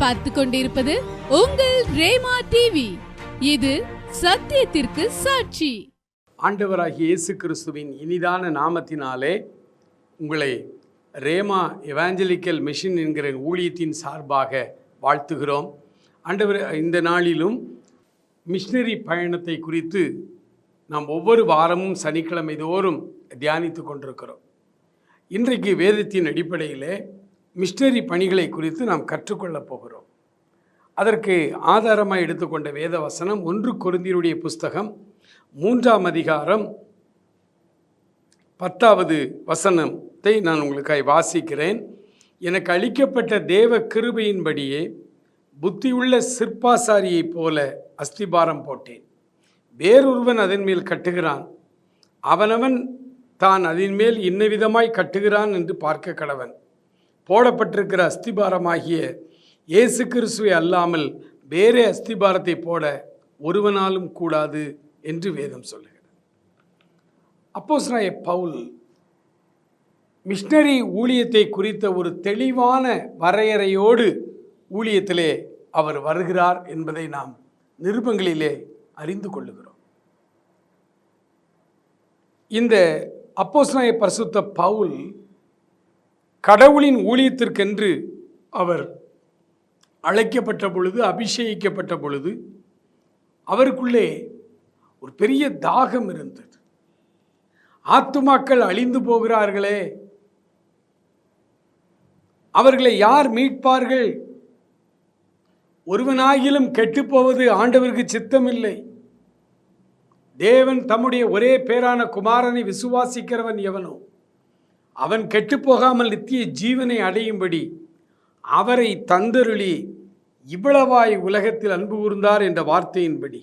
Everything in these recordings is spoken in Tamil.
பார்த்து கொண்டிருப்பது உங்கள் ரேமா டிவி இது சத்தியத்திற்கு சாட்சி. ஆண்டவராகிய இயேசு கிறிஸ்துவின் இனிதான நாமத்தினாலே உங்களை ரேமா எவாஞ்சலிக்கல் மிஷின் என்கிற ஊழியத்தின் சார்பாக வாழ்த்துகிறோம். ஆண்டவர் இந்த நாளிலும் மிஷினரி பயணத்தை குறித்து நாம் ஒவ்வொரு வாரமும் சனிக்கிழமை தோறும் தியானித்து கொண்டிருக்கிறோம். இன்றைக்கு வேதத்தின் அடிப்படையிலே மிஷனரி பணிகளை குறித்து நாம் கற்றுக்கொள்ளப் போகிறோம். அதற்கு ஆதாரமாக எடுத்துக்கொண்ட வேத வசனம் ஒன்று குருந்தியருடைய புஸ்தகம் மூன்றாம் அதிகாரம் பத்தாவது வசனத்தை நான் உங்களுக்காய் வாசிக்கிறேன். எனக்கு அளிக்கப்பட்ட தேவ கிருபையின்படியே புத்தியுள்ள சிற்பாசாரியைப் போல அஸ்திபாரம் போட்டேன். வேறொருவன் அதன் மேல் கட்டுகிறான். அவனவன் தான் அதன் மேல் இன்ன விதமாய் கட்டுகிறான் என்று பார்க்க கடவன். போடப்பட்டிருக்கிற அஸ்திபாரமாகிய இயேசு கிறிஸ்துவை அல்லாமல் வேறே அஸ்திபாரத்தை போட ஒருவனாலும் கூடாது என்று வேதம் சொல்லுகிறது. அப்போஸ்தலனாகிய பவுல் மிஷினரி ஊழியத்தை குறித்த ஒரு தெளிவான வரையறையோடு ஊழியத்திலே அவர் வருகிறார் என்பதை நாம் நிருபங்களிலே அறிந்து கொள்ளுகிறோம். இந்த அப்போஸ்தலனாகிய பரிசுத்த பவுல் கடவுளின் ஊழியத்திற்கென்று அவர் அழைக்கப்பட்ட பொழுது அபிஷேகிக்கப்பட்ட பொழுது அவருக்குள்ளே ஒரு பெரிய தாகம் இருந்தது. ஆத்துமாக்கள் அழிந்து போகிறார்களே. அவர்களை யார் மீட்பார்கள்? ஒருவனாகிலும் கெட்டுப்போவது ஆண்டவருக்கு சித்தமில்லை. தேவன் தம்முடைய ஒரே பேரான குமாரனை விசுவாசிக்கிறவன் எவனோ? அவன் கெட்டுப்போகாமல் நித்திய ஜீவனை அடையும்படி அவரை தந்தருளி இவ்வளவாய் உலகத்தில் அன்பு கூர்ந்தார் என்ற வார்த்தையின்படி.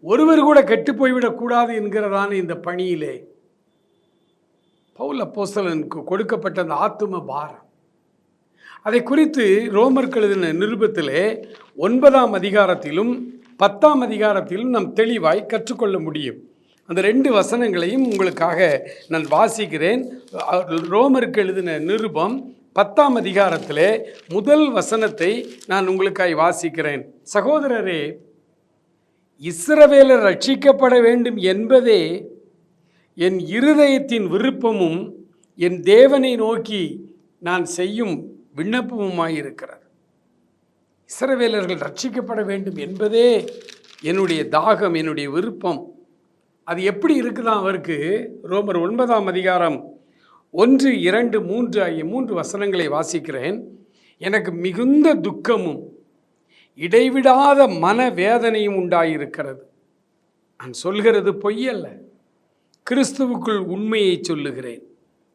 ஒருவர் கூட கெட்டு போய்விடக்கூடாது என்கிறதான இந்த பணியிலே பவுல் அப்போஸ்தலனுக்கு கொடுக்கப்பட்ட அந்த ஆத்தும பாரம். அதை குறித்து ரோமர் எழுதின நிருபத்திலே ஒன்பதாம் அதிகாரத்திலும் பத்தாம் அதிகாரத்திலும் நாம் தெளிவாய் கற்றுக்கொள்ள முடியும். அந்த ரெண்டு வசனங்களையும் உங்களுக்காக நான் வாசிக்கிறேன். ரோமருக்கு எழுதின நிருபம் பத்தாம் அதிகாரத்திலே முதல் வசனத்தை நான் உங்களுக்காய் வாசிக்கிறேன். சகோதரரே இஸ்ரவேலர் ரட்சிக்கப்பட வேண்டும் என்பதே என் இருதயத்தின் விருப்பமும் என் தேவனை நோக்கி நான் செய்யும் விண்ணப்பமுமாயிருக்கிறது. இஸ்ரவேலர்கள் ரட்சிக்கப்பட வேண்டும் என்பதே என்னுடைய தாகம் என்னுடைய விருப்பம். அது எப்படி இருக்குதான் அவருக்கு? ரோமர் ஒன்பதாம் அதிகாரம் ஒன்று இரண்டு மூன்று ஆகிய மூன்று வசனங்களை வாசிக்கிறேன். எனக்கு மிகுந்த துக்கமும் இடைவிடாத மனவேதனையும் உண்டாயிருக்கிறது. நான் சொல்கிறது பொய்யல்ல. கிறிஸ்துவுக்குள் உண்மையை சொல்லுகிறேன்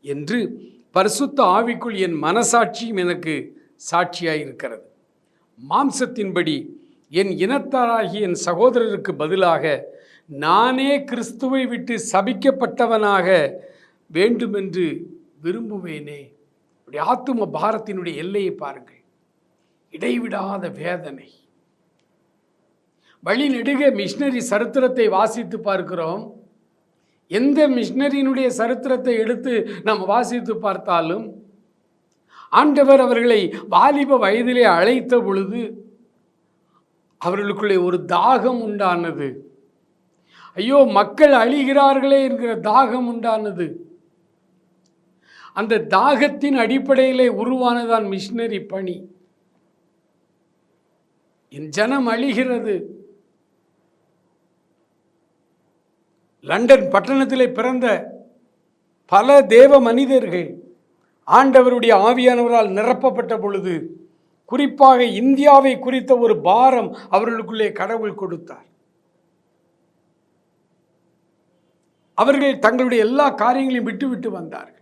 என்று பரிசுத்த ஆவிக்குள் என் மனசாட்சியும் எனக்கு சாட்சியாயிருக்கிறது. மாம்சத்தின்படி என் இனத்தாராகிய என் சகோதரருக்கு பதிலாக நானே கிறிஸ்துவை விட்டு சபிக்கப்பட்டவனாக வேண்டுமென்று விரும்புவேனே. அப்படி ஆத்தும பாரத்தினுடைய எல்லையை பாருங்கள். இடைவிடாத வேதனை. வழி நெடுக மிஷினரி சரித்திரத்தை வாசித்து பார்க்கிறோம். எந்த மிஷினரியினுடைய சரித்திரத்தை எடுத்து நாம் வாசித்து பார்த்தாலும் ஆண்டவர் அவர்களை வாலிப வயதிலே அழைத்த பொழுது அவர்களுக்குள்ளே ஒரு தாகம் உண்டானது. ஐயோ மக்கள் அழிகிறார்களே என்கிற தாகம் உண்டானது. அந்த தாகத்தின் அடிப்படையிலே உருவானதான் மிஷினரி பணி. என் ஜனம் அழிகிறது. லண்டன் பட்டணத்திலே பிறந்த பல தேவ மனிதர்கள் ஆண்டவருடைய ஆவியானவரால் நிரப்பப்பட்ட பொழுது குறிப்பாக இந்தியாவை குறித்த ஒரு பாரம் அவர்களுக்குள்ளே கடவுள் கொடுத்தார். அவர்கள் தங்களுடைய எல்லா காரியங்களையும் விட்டுவிட்டு வந்தார்கள்.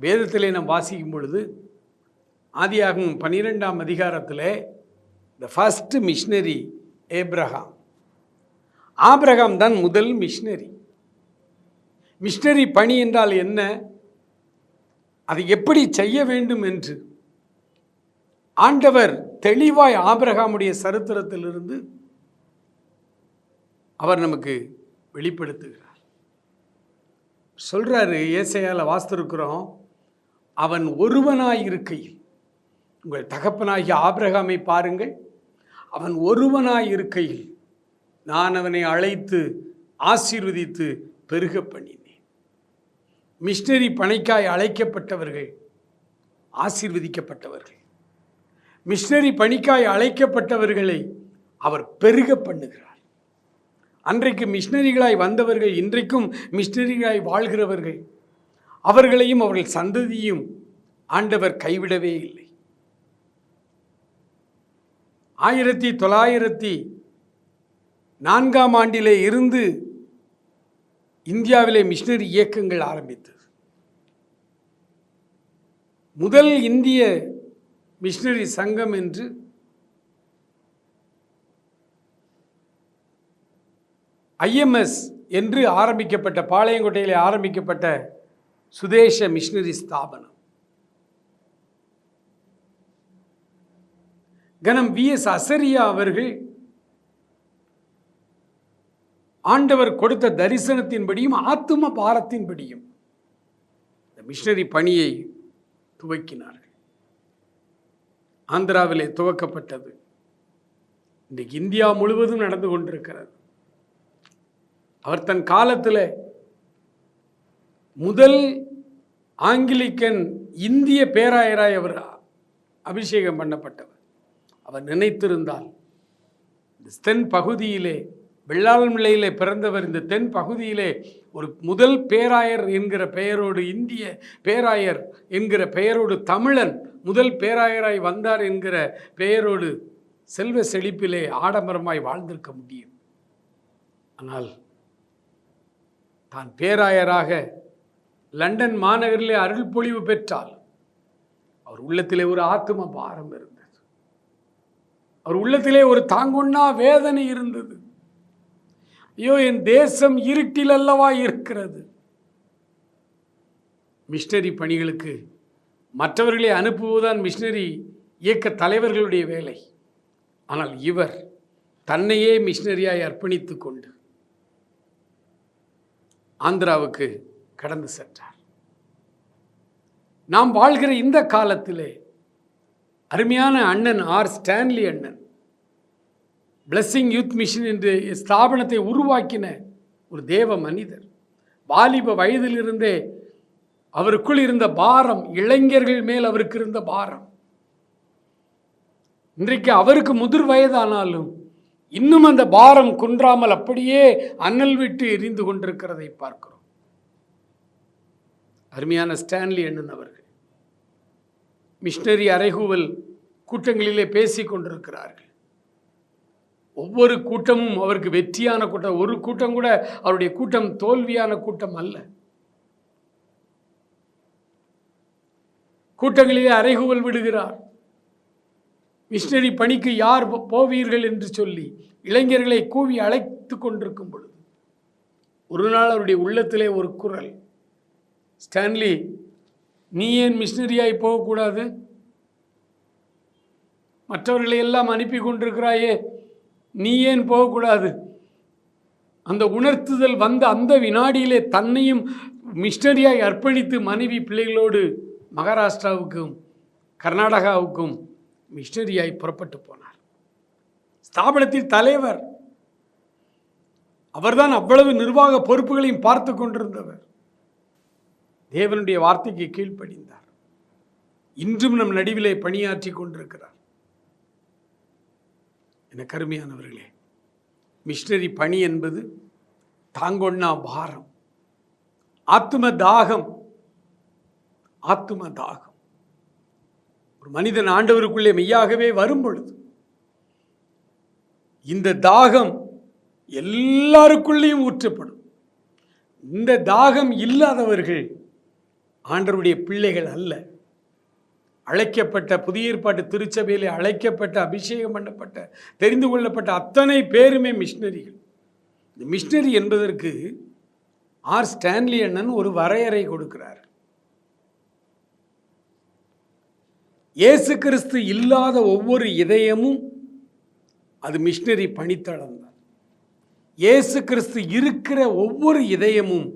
வேதத்திலே நாம் வாசிக்கும் பொழுது ஆதியாகும் பன்னிரெண்டாம் அதிகாரத்தில் the first missionary Abraham Abraham தான் முதல் மிஷினரி மிஷினரி பணி என்றால் என்ன? அதை எப்படி செய்ய வேண்டும் என்று. ஆண்டவர் தெளிவாய் ஆபிரகாமுடைய சரித்திரத்திலிருந்து அவர் நமக்கு வெளிப்படுத்துகிறார். சொல்கிறாரு ஏசையால் வாஸ்திருக்கிறோம் அவன் ஒருவனாயிருக்கையில் உங்கள் தகப்பனாகிய ஆபிரகாமை பாருங்கள் அவன் ஒருவனாயிருக்கையில் நான் அவனை அழைத்து ஆசீர்வதித்து பெருக பண்ணினேன். மிஷினரி பணிக்காய் அழைக்கப்பட்டவர்கள் ஆசீர்வதிக்கப்பட்டவர்கள். மிஷினரி பணிக்காய் அழைக்கப்பட்டவர்களை அவர் பெருக பண்ணுகிறார். அன்றைக்கு மிஷினரிகளாய் வந்தவர்கள் இன்றைக்கும் மிஷினரிகளாய் வாழ்கிறவர்கள். அவர்களையும் அவர்கள் சந்ததியும் ஆண்டவர் கைவிடவே இல்லை. ஆயிரத்தி தொள்ளாயிரத்தி நான்காம் ஆண்டிலே இருந்து இந்தியாவிலே மிஷினரி இயக்கங்கள் ஆரம்பித்தது. முதல் இந்திய மிஷினரி சங்கம் என்று ஐஎம்எஸ் என்று ஆரம்பிக்கப்பட்ட பாளையங்கோட்டையிலே ஆரம்பிக்கப்பட்ட சுதேச மிஷினரி ஸ்தாபனம். கனம் வி எஸ் அசரியா அவர்கள் ஆண்டவர் கொடுத்த தரிசனத்தின்படியும் ஆத்தும பாரத்தின்படியும் இந்த மிஷினரி பணியை துவக்கினார்கள். ஆந்திராவிலே துவக்கப்பட்டது. இன்றைக்கு இந்தியா முழுவதும் நடந்து கொண்டிருக்கிறது. அவர் தன் காலத்தில் முதல் ஆங்கிலிக்கன் இந்திய பேராயராய் அவர் அபிஷேகம் பண்ணப்பட்டவர். அவர் நினைத்திருந்தால் தென் பகுதியிலே வெள்ளாளமில்லையிலே பிறந்தவர் இந்த தென் பகுதியிலே ஒரு முதல் பேராயர் என்கிற பெயரோடு இந்திய பேராயர் என்கிற பெயரோடு தமிழன் முதல் பேராயராய் வந்தார் என்கிற பெயரோடு செல்வ செழிப்பிலே ஆடம்பரமாய் வாழ்ந்திருக்க முடியும். ஆனால் தான் பேராயராக லண்டன் மாநகரிலே அருள் பொழிவு பெற்றால் அவர் உள்ளத்திலே ஒரு ஆத்தும பாரம் இருந்தது. அவர் உள்ளத்திலே ஒரு தாங்கொண்ணா வேதனை இருந்தது. ஐயோ என் தேசம் இருட்டில் அல்லவா இருக்கிறது? மிஷினரி பணிகளுக்கு மற்றவர்களை அனுப்புவதுதான் மிஷினரி இயக்க தலைவர்களுடைய வேலை. ஆனால் இவர் தன்னையே மிஷினரியாய் அர்ப்பணித்து கொண்டு ஆந்திராவுக்கு கடந்து சென்றார். நாம் வாழ்கிற இந்த காலத்திலே அருமையான அண்ணன் ஆர். ஸ்டான்லி அண்ணன் பிளஸ்ஸிங் யூத் மிஷன் என்று ஸ்தாபனத்தை உருவாக்கின ஒரு தேவ மனிதர். வாலிப வயதிலிருந்தே அவருக்குள் இருந்த பாரம் இளைஞர்கள் மேல் அவருக்கு இருந்த பாரம். இன்றைக்கு அவருக்கு முதிர் வயதானாலும் இன்னும் அந்த பாரம் குன்றாமல் அப்படியே அனல் விட்டு எரிந்து கொண்டிருக்கிறதை பார்க்கிறோம். அருமையான ஸ்டான்லி அண்ணன் அவர்கள் மிஷினரி அறைகூவல் கூட்டங்களிலே பேசி கொண்டிருக்கிறார்கள். ஒவ்வொரு கூட்டமும் அவருக்கு வெற்றியான கூட்டம் ஒரு கூட்டம் கூட அவருடைய கூட்டம் தோல்வியான கூட்டம் அல்ல. கூட்டங்களிலே அறைகூவல் விடுகிறார். மிஷினரி பணிக்கு யார் போ- போவீர்கள் என்று சொல்லி இளைஞர்களை கூவி அழைத்து கொண்டிருக்கும் பொழுது ஒரு நாள் அவருடைய உள்ளத்திலே ஒரு குரல் ஸ்டான்லி நீ ஏன் மிஷினரியாய் போகக்கூடாது? மற்றவர்களை எல்லாம் அனுப்பி கொண்டிருக்கிறாயே நீ ஏன் போகக்கூடாது? அந்த உணர்த்துதல் வந்த அந்த வினாடியிலே தன்னையும் மிஷினரியாய் அர்ப்பணித்து மனைவி பிள்ளைகளோடு மகாராஷ்டிராவுக்கும் கர்நாடகாவுக்கும் மிஷனரியாய் புறப்பட்டு போனார். ஸ்தாபனத்தின் தலைவர். அவர்தான் அவ்வளவு நிர்வாக பொறுப்புகளையும் பார்த்து கொண்டிருந்தவர். தேவனுடைய வார்த்தைக்கு கீழ்ப்படிந்தார். இன்றும் நம் நடுவிலே பணியாற்றி கொண்டிருக்கிறார். என கருமையானவர்களே மிஷினரி பணி என்பது தாங்கொண்ணா பாரம் ஆத்தும தாகம் ஆத்தும தாகம். ஒரு மனிதன் ஆண்டவருக்குள்ளே மெய்யாகவே வரும் பொழுது இந்த தாகம் எல்லாருக்குள்ளேயும் ஊற்றப்படும். இந்த தாகம் இல்லாதவர்கள் ஆண்டவருடைய பிள்ளைகள் அல்ல. அழைக்கப்பட்ட புதிய ஏற்பாட்டு திருச்சபையில் அழைக்கப்பட்ட அபிஷேகம் பண்ணப்பட்ட தெரிந்து கொள்ளப்பட்ட அத்தனை பேருமே மிஷினரிகள். இந்த மிஷினரி என்பதற்கு ஆர் ஸ்டான்லி அண்ணன் ஒரு வரையறை கொடுக்கிறார். இயேசு கிறிஸ்து இல்லாத ஒவ்வொரு இதயமும் அது மிஷினரி பணித்தளம் தான். இயேசு கிறிஸ்து இருக்கிற ஒவ்வொரு இதயமும்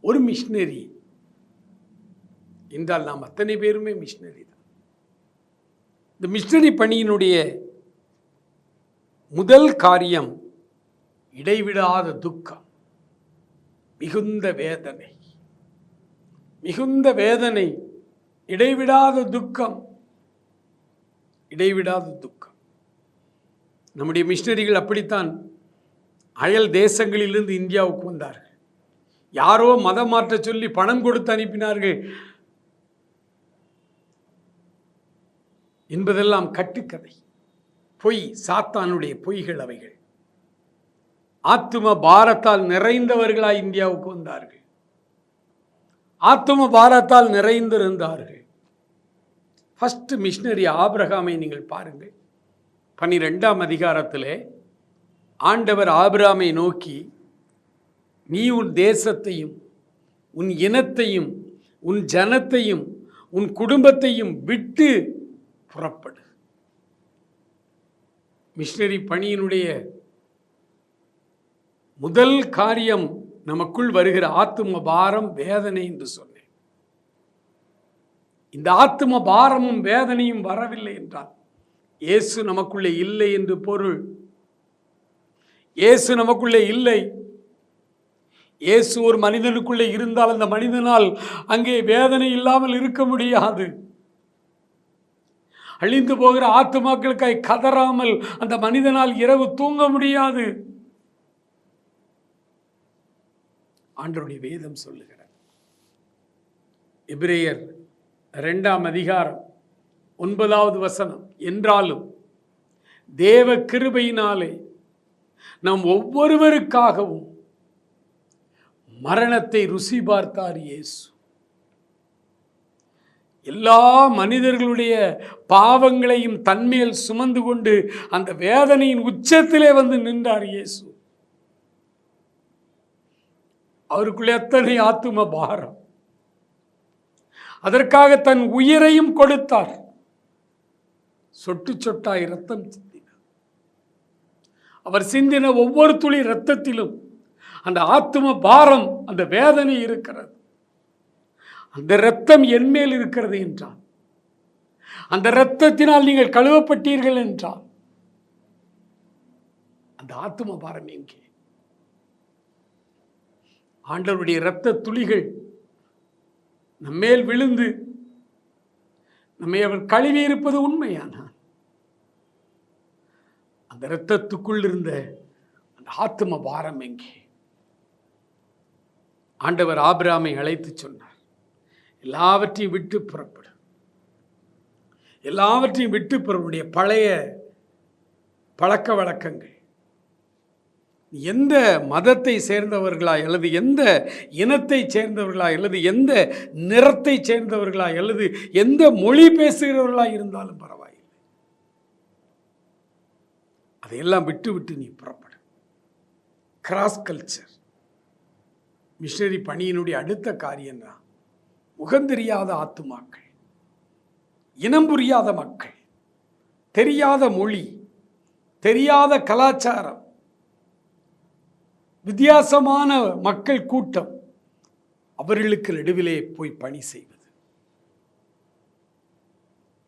ஒரு மிஷினரி. என்றால் நாம் அத்தனை பேருமே மிஷினரி தான். இந்த மிஷினரி பணியினுடைய முதல் காரியம் இடைவிடாத துக்கம் மிகுந்த வேதனை. மிகுந்த வேதனை இடைவிடாத துக்கம் இடைவிடாத துக்கம். நம்முடைய மிஷினரிகள் அப்படித்தான் அயல் தேசங்களிலிருந்து இந்தியாவுக்கு வந்தார்கள். யாரோ மதம் மாற்ற சொல்லி பணம் கொடுத்து அனுப்பினார்கள் என்பதெல்லாம் கட்டுக்கதை. பொய் சாத்தானுடைய பொய்கள் அவைகள். ஆத்தும பாரத்தால் நிறைந்தவர்களாய் இந்தியாவுக்கு வந்தார்கள். ஆத்தும பாரத்தால் நிறைந்திருந்தார்கள். ஃபஸ்ட்டு மிஷினரி ஆபிரகாமை நீங்கள் பாருங்கள். பனிரெண்டாம் அதிகாரத்தில் ஆண்டவர் ஆபிராமை நோக்கி நீ உன் தேசத்தையும் உன் இனத்தையும் உன் ஜனத்தையும் உன் குடும்பத்தையும் விட்டு புறப்படு. மிஷினரி பணியினுடைய முதல் காரியம் நமக்குள் வருகிற ஆத்தும பாரம் வேதனை என்று சொன்னேன் இந்த ஆத்தும பாரமும் வேதனையும் வரவில்லை என்றால் இயேசு நமக்குள்ளே இல்லை என்று பொருள். இயேசு நமக்குள்ளே இல்லை. இயேசு ஒரு மனிதனுக்குள்ளே இருந்தால் அந்த மனிதனால் அங்கே வேதனை இல்லாமல் இருக்க முடியாது. அழிந்து போகிற ஆத்துமாக்களுக்காய் கதறாமல் அந்த மனிதனால் இரவு தூங்க முடியாது. ஆண்டருடைய வேதம் சொல்லுகிறார் எபிரேயர் ரெண்டாம் அதிகாரம் ஒன்பதாவது வசனம். என்றாலும் தேவ கிருபையினாலே நம் ஒவ்வொருவருக்காகவும் மரணத்தை ருசி பார்த்தார் இயேசு. எல்லா மனிதர்களுடைய பாவங்களையும் தன்மேல் சுமந்து கொண்டு அந்த வேதனையின் உச்சத்திலே வந்து நின்றார் இயேசு. அவருக்குள்ளே எத்தனை ஆத்தும பாரம். அதற்காக தன் உயிரையும் கொடுத்தார். சொட்டு சொட்டாய் ரத்தம் சிந்தினார் அவர் சிந்தின ஒவ்வொரு துளி ரத்தத்திலும் அந்த ஆத்தும பாரம் அந்த வேதனை இருக்கிறது. அந்த இரத்தம் என்மேல் இருக்கிறது என்றான். அந்த இரத்தத்தினால் நீங்கள் கழுவப்பட்டீர்கள் என்றால் அந்த ஆத்தும பாரம் எங்கே? ஆண்டவருடைய இரத்த துளிகள் நம்மேல் விழுந்து நம்மை அவர் கழுவி இருப்பது உண்மையானான் அந்த இரத்தத்துக்குள் இருந்த அந்த ஆத்தும பாரம் எங்கே? ஆண்டவர் ஆபிராமை அழைத்து சொன்னார் எல்லாவற்றையும் விட்டு புறப்படும். எல்லாவற்றையும் விட்டு புறப்படைய பழைய பழக்க வழக்கங்கள் எந்த மதத்தை சேர்ந்தவர்களா அல்லது எந்த இனத்தை சேர்ந்தவர்களா அல்லது எந்த நிறத்தை சேர்ந்தவர்களா அல்லது எந்த மொழி பேசுகிறவர்களா இருந்தாலும் பரவாயில்லை. அதையெல்லாம் விட்டு விட்டு நீ புறப்படு. கிராஸ் கல்ச்சர் மிஷனரி பணியினுடைய அடுத்த காரியம் தான் முகந்தெரியாத ஆத்துமாக்கள். இனம் புரியாத மக்கள். தெரியாத மொழி. தெரியாத கலாச்சாரம். வித்தியாசமான மக்கள் கூட்டம் அவர்களுக்கு நடுவிலே போய் பணி செய்வது.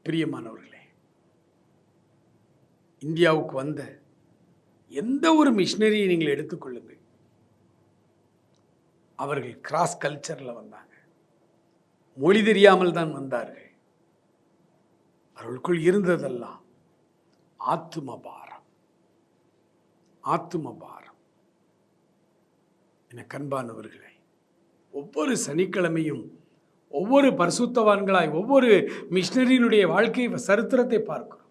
பிரியமானவர்களே இந்தியாவுக்கு வந்த எந்த ஒரு மிஷினரியை நீங்கள் எடுத்துக்கொள்ளுங்கள் அவர்கள் கிராஸ் கல்ச்சரில் வந்தாங்க. மொழி தெரியாமல் தான் வந்தார்கள். அவர்களுக்குள் இருந்ததெல்லாம் ஆத்தும பாரம் ஆத்தும பாரம் என கண்பானவர்களே ஒவ்வொரு சனிக்கிழமையும் ஒவ்வொரு பரிசுத்தவான்களாய் ஒவ்வொரு மிஷினரியினுடைய வாழ்க்கை சரித்திரத்தை பார்க்கிறோம்.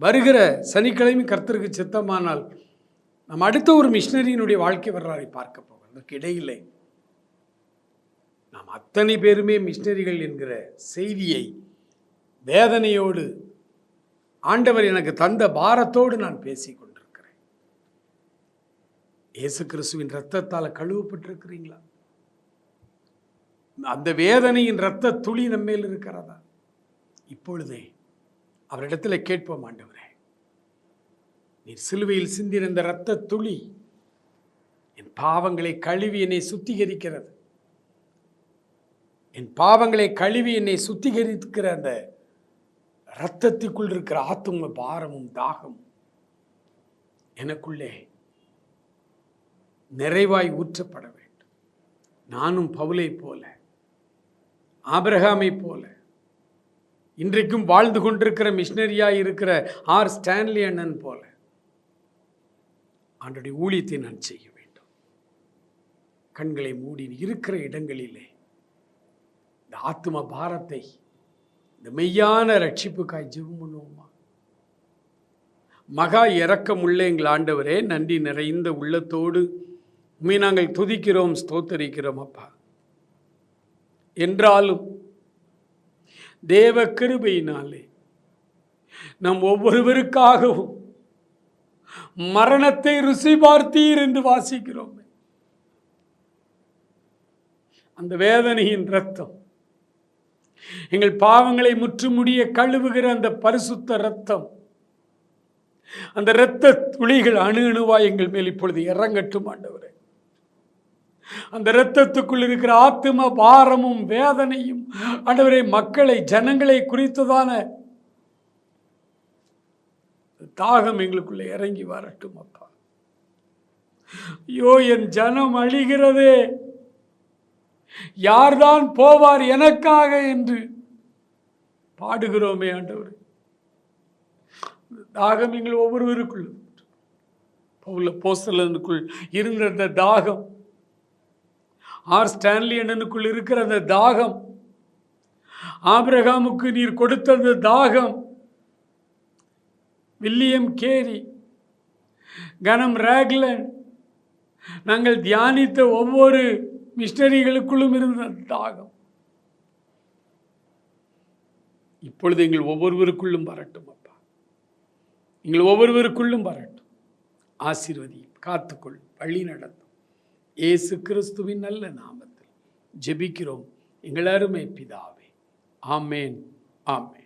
வருகிற சனிக்கிழமை கர்த்தருக்கு சித்தமானால் நம்ம அடுத்த ஒரு மிஷினரியினுடைய வாழ்க்கை வரலாறை பார்க்க போகிறோம். அதற்கு இடையிலே நாம் அத்தனை பேருமே மிஷினரிகள் என்கிற செய்தியை வேதனையோடு ஆண்டவர் எனக்கு தந்த பாரத்தோடு நான் பேசிக் இயேசு கிறிஸ்துவின் ரத்தத்தால் கழுவப்பட்டிருக்கிறீங்களா? அந்த வேதனையின் இரத்த துளி நம்மேல் இருக்கிறதா? இப்பொழுதே அவரிடத்தில் கேட்போம் ஆண்டவரே. நீர் சிலுவையில் சிந்தின இரத்த துளி என் பாவங்களை கழுவி என்னை சுத்திகரிக்கிறது. என் பாவங்களை கழுவி என்னை சுத்திகரிக்கிற அந்த இரத்தத்துக்குள் இருக்கிற ஆத்தும பாரமும் தாகமும் எனக்குள்ளே நிறைவாய் ஊற்றப்பட வேண்டும். நானும் பவுலை போல ஆபிரகாமை போல இன்றைக்கும் வாழ்ந்து கொண்டிருக்கிற மிஷினரியாக இருக்கிற ஆர் ஸ்டான்லி அண்ணன் போல ஆண்டுடைய ஊழியத்தை நான் செய்ய வேண்டும். கண்களை மூடி இருக்கிற இடங்களிலே இந்த ஆத்ம பாரத்தை இந்த மெய்யான ரட்சிப்புக்காய் ஜெபம் பண்ணுவோமா? மகா இறக்கமுள்ள எங்கள் ஆண்டவரே நன்றி நிறைந்த உள்ளத்தோடு உண்மை நாங்கள் துதிக்கிறோம் ஸ்தோத்தரிக்கிறோம் அப்பா. என்றாலும் தேவ கிருபையினாலே நம் ஒவ்வொருவருக்காகவும் மரணத்தை ருசி பார்த்தீர் என்று வாசிக்கிறோம். அந்த வேதனையின் ரத்தம் எங்கள் பாவங்களை முற்றுமுடிய கழுவுகிற அந்த பரிசுத்த ரத்தம் அந்த இரத்த துளிகள் அணு அணுவாய் எங்கள் மேல் இப்பொழுது இறங்கட்டும் ஆண்டவரே. அந்த இரத்தத்துக்குள் இருக்கிற ஆத்தும பாரமும் வேதனையும் அண்டவரை மக்களை ஜனங்களை குறித்ததான தாகம் எங்களுக்குள்ள இறங்கி வரட்டும் அப்பா. ஐயோ என் ஜனம் அழிகிறதே. யார்தான் போவார் எனக்காக என்று பாடுகிறோமே ஆண்டவர். தாகம் எங்கள் ஒவ்வொருவருக்குள் பவுல போஸ்தலனுக்குள் இருந்த தாகம் ஆர் ஸ்டான்லி அண்ணனுக்குள் இருக்கிற அந்த தாகம். ஆபிரகாமுக்கு நீர் கொடுத்த அந்த தாகம். வில்லியம் கேரி கனம் ராக்லன் நாங்கள் தியானித்த ஒவ்வொரு மிஷனரிகளுக்குள்ளும் இருந்த தாகம். இப்பொழுது எங்கள் ஒவ்வொருவருக்குள்ளும் வரட்டும் அப்பா. எங்கள் ஒவ்வொருவருக்குள்ளும் வரட்டும். ஆசீர்வதி காத்துக்கொள் வழி நடத்தும். இயேசு கிறிஸ்துவின் நல்ல நாமத்தில் ஜெபிக்கிறோம். எங்கள் அருமை பிதாவே. ஆமேன். ஆமேன்.